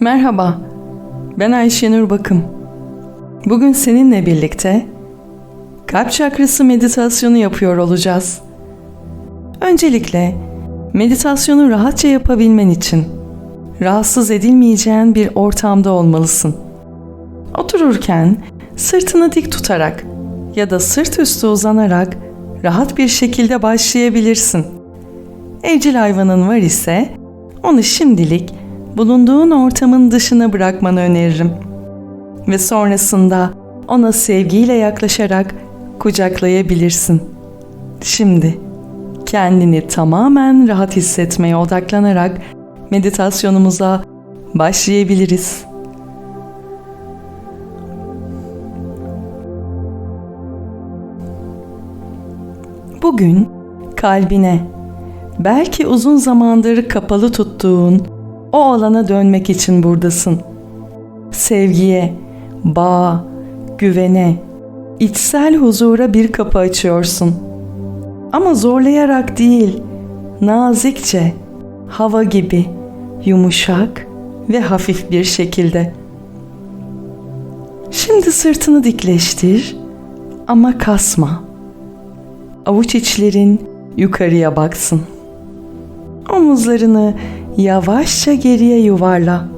Merhaba, ben Ayşenur Bakım. Bugün seninle birlikte kalp çakrası meditasyonu yapıyor olacağız. Öncelikle meditasyonu rahatça yapabilmen için rahatsız edilmeyeceğin bir ortamda olmalısın. Otururken sırtını dik tutarak ya da sırt üstü uzanarak rahat bir şekilde başlayabilirsin. Evcil hayvanın var ise onu şimdilik bulunduğun ortamın dışına bırakmanı öneririm. Ve sonrasında ona sevgiyle yaklaşarak kucaklayabilirsin. Şimdi kendini tamamen rahat hissetmeye odaklanarak meditasyonumuza başlayabiliriz. Bugün kalbine belki uzun zamandır kapalı tuttuğun o alana dönmek için buradasın. Sevgiye, bağa, güvene, içsel huzura bir kapı açıyorsun. Ama zorlayarak değil, nazikçe, hava gibi, yumuşak ve hafif bir şekilde. Şimdi sırtını dikleştir ama kasma. Avuç içlerin yukarıya baksın. Omuzlarını yavaşça geriye yuvarla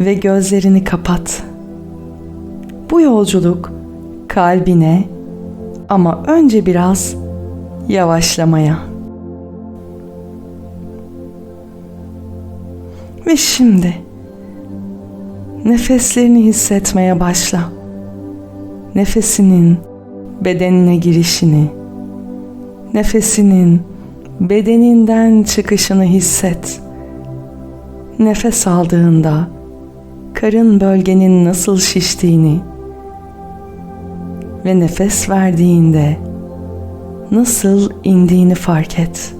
ve gözlerini kapat. Bu yolculuk kalbine ama önce biraz yavaşlamaya. Ve şimdi nefeslerini hissetmeye başla. Nefesinin bedenine girişini, nefesinin bedeninden çıkışını hisset. Nefes aldığında karın bölgenin nasıl şiştiğini ve nefes verdiğinde nasıl indiğini fark et.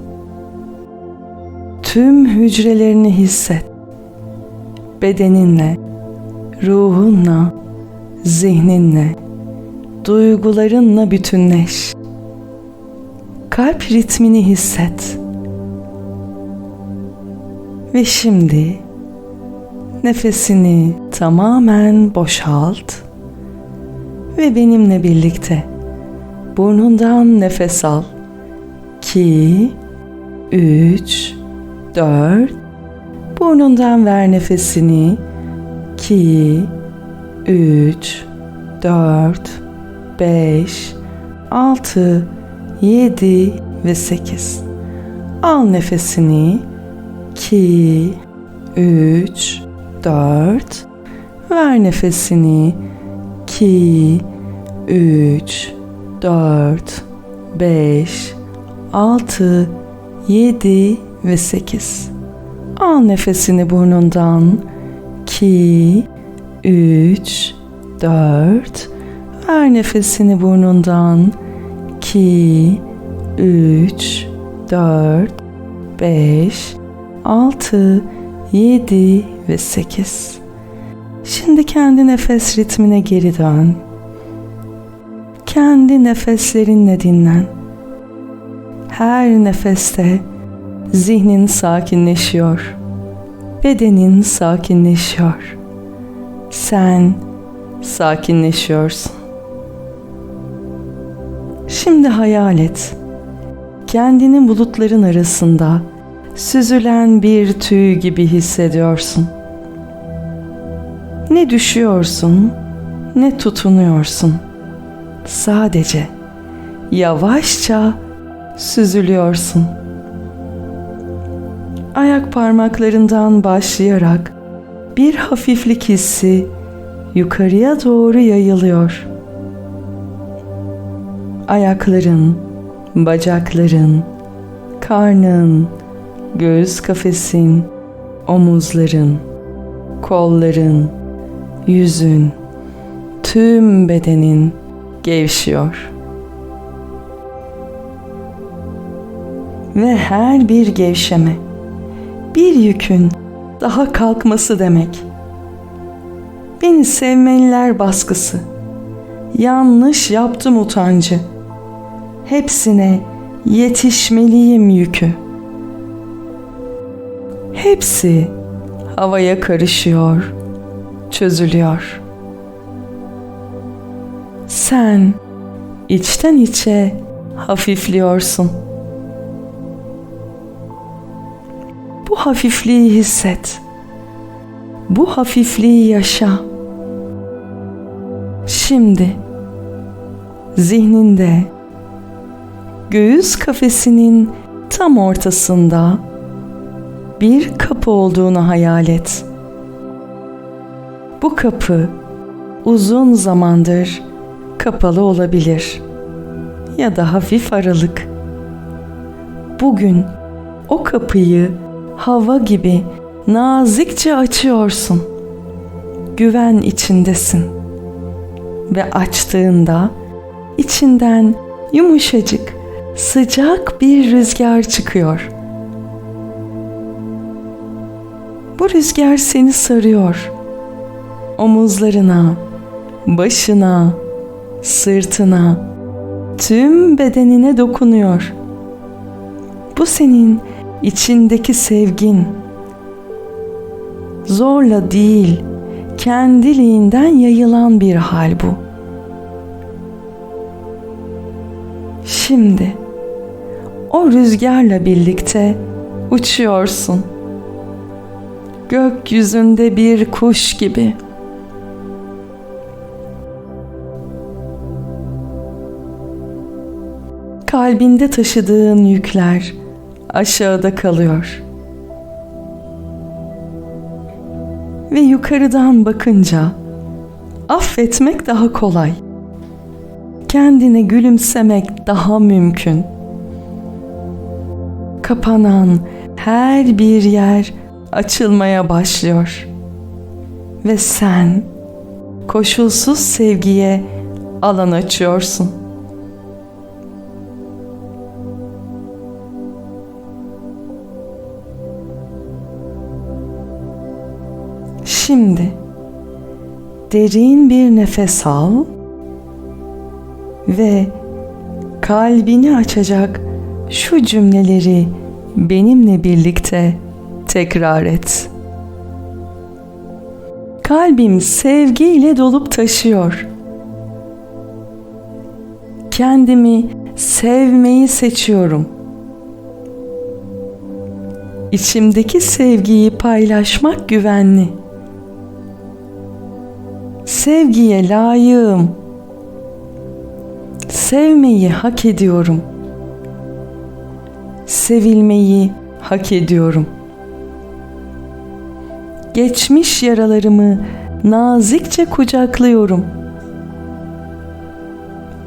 Tüm hücrelerini hisset. Bedeninle, ruhunla, zihninle, duygularınla bütünleş. Kalp ritmini hisset. Ve şimdi nefesini tamamen boşalt ve benimle birlikte burnundan nefes al. 2 3 4 Burnundan ver nefesini. 2 3 4 5 6 7 ve 8 Al nefesini 2 3 4 Ver nefesini. 2 3 4 5 6 7 ve 8 Al nefesini burnundan. 2 3 4 Ver nefesini burnundan. 2 3 4 5 6 7 ve 8 Şimdi kendi nefes ritmine geri dön. Kendi nefeslerinle dinlen. Her nefeste zihnin sakinleşiyor. Bedenin sakinleşiyor. Sen sakinleşiyorsun. Şimdi hayal et. Kendini bulutların arasında süzülen bir tüy gibi hissediyorsun. Ne düşüyorsun, ne tutunuyorsun. Sadece yavaşça süzülüyorsun. Ayak parmaklarından başlayarak bir hafiflik hissi yukarıya doğru yayılıyor. Ayakların, bacakların, karnın, göğüs kafesin, omuzların, kolların, yüzün, tüm bedenin gevşiyor. Ve her bir gevşeme bir yükün daha kalkması demek. Beni sevmeliler baskısı. Yanlış yaptım utancı. Hepsine yetişmeliyim yükü. Hepsi havaya karışıyor, çözülüyor. Sen içten içe hafifliyorsun. Bu hafifliği hisset. Bu hafifliği yaşa. Şimdi zihninde göğüs kafesinin tam ortasında bir kapı olduğunu hayal et. Bu kapı uzun zamandır kapalı olabilir ya da hafif aralık. Bugün o kapıyı hava gibi nazikçe açıyorsun. Güven içindesin. Ve açtığında içinden yumuşacık, sıcak bir rüzgar çıkıyor. Bu rüzgar seni sarıyor. Omuzlarına, başına, sırtına, tüm bedenine dokunuyor. Bu senin içindeki sevgin. Zorla değil, kendiliğinden yayılan bir hal bu. Şimdi o rüzgarla birlikte uçuyorsun. Gökyüzünde bir kuş gibi. Kalbinde taşıdığın yükler aşağıda kalıyor. Ve yukarıdan bakınca affetmek daha kolay. Kendine gülümsemek daha mümkün. Kapanan her bir yer açılmaya başlıyor. Ve sen koşulsuz sevgiye alan açıyorsun. Şimdi derin bir nefes al ve kalbini açacak şu cümleleri benimle birlikte tekrar et. Kalbim sevgiyle dolup taşıyor. Kendimi sevmeyi seçiyorum. İçimdeki sevgiyi paylaşmak güvenli. Sevgiye layığım. Sevmeyi hak ediyorum. Sevilmeyi hak ediyorum. Geçmiş yaralarımı nazikçe kucaklıyorum.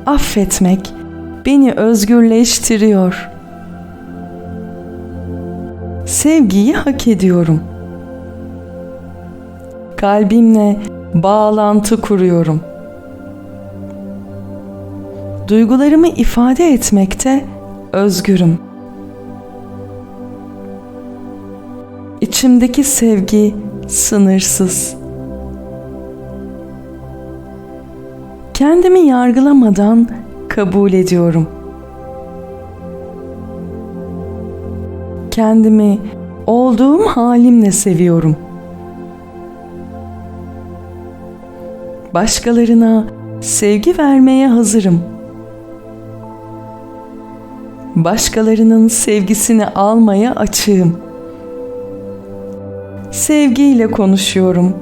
Affetmek beni özgürleştiriyor. Sevgiyi hak ediyorum. Kalbimle bağlantı kuruyorum. Duygularımı ifade etmekte özgürüm. İçimdeki sevgi sınırsız. Kendimi yargılamadan kabul ediyorum. Kendimi olduğum halimle seviyorum. Başkalarına sevgi vermeye hazırım. Başkalarının sevgisini almaya açığım. Sevgiyle konuşuyorum,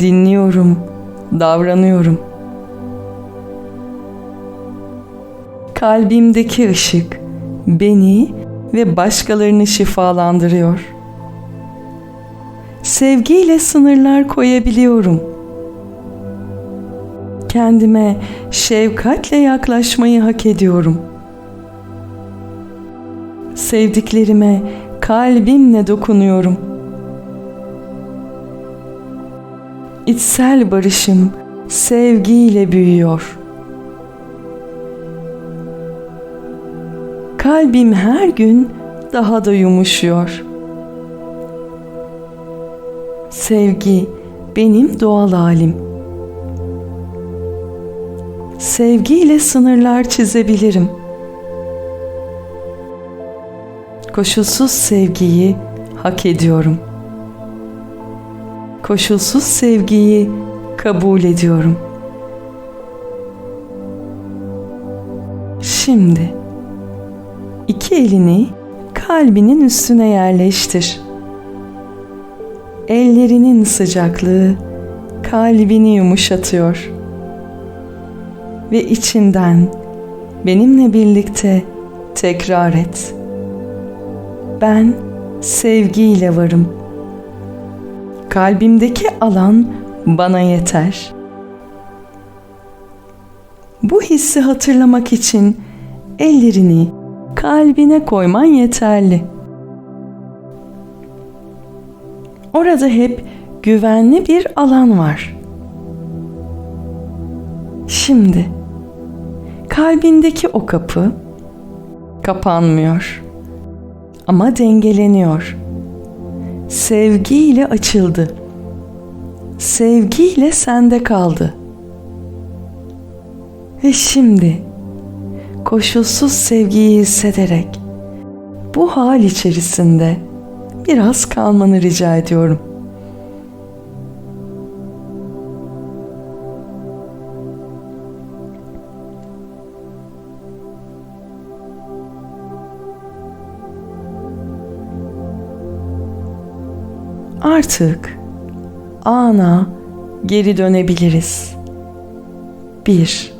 dinliyorum, davranıyorum. Kalbimdeki ışık beni ve başkalarını şifalandırıyor. Sevgiyle sınırlar koyabiliyorum. Kendime şefkatle yaklaşmayı hak ediyorum. Sevdiklerime kalbimle dokunuyorum. İçsel barışım sevgiyle büyüyor.'' Kalbim her gün daha da yumuşuyor. Sevgi benim doğal halim. Sevgiyle sınırlar çizebilirim. Koşulsuz sevgiyi hak ediyorum. Koşulsuz sevgiyi kabul ediyorum. Şimdi iki elini kalbinin üstüne yerleştir. Ellerinin sıcaklığı kalbini yumuşatıyor. Ve içinden benimle birlikte tekrar et. Ben sevgiyle varım. Kalbimdeki alan bana yeter. Bu hissi hatırlamak için ellerini kalbine koyman yeterli. Orada hep güvenli bir alan var. Şimdi kalbindeki o kapı kapanmıyor ama dengeleniyor. Sevgiyle açıldı. Sevgiyle sende kaldı. Ve şimdi koşulsuz sevgiyi hissederek bu hal içerisinde biraz kalmanı rica ediyorum. Artık ana geri dönebiliriz. 1.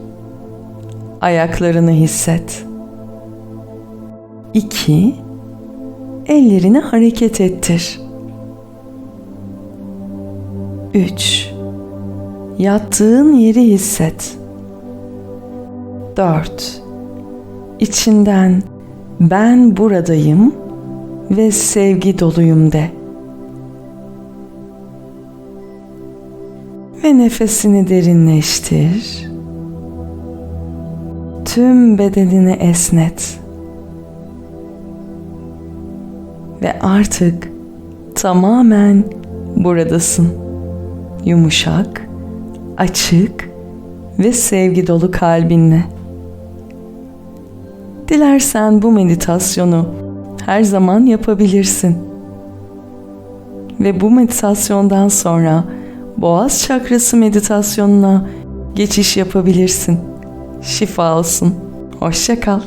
Ayaklarını hisset. 2. Ellerini hareket ettir. 3. Yattığın yeri hisset. 4. İçinden ben buradayım ve sevgi doluyum de. Ve nefesini derinleştir. Tüm bedenini esnet. Ve artık tamamen buradasın. Yumuşak, açık ve sevgi dolu kalbinle. Dilersen bu meditasyonu her zaman yapabilirsin. Ve bu meditasyondan sonra boğaz çakrası meditasyonuna geçiş yapabilirsin. Şifa olsun. Hoşça kal.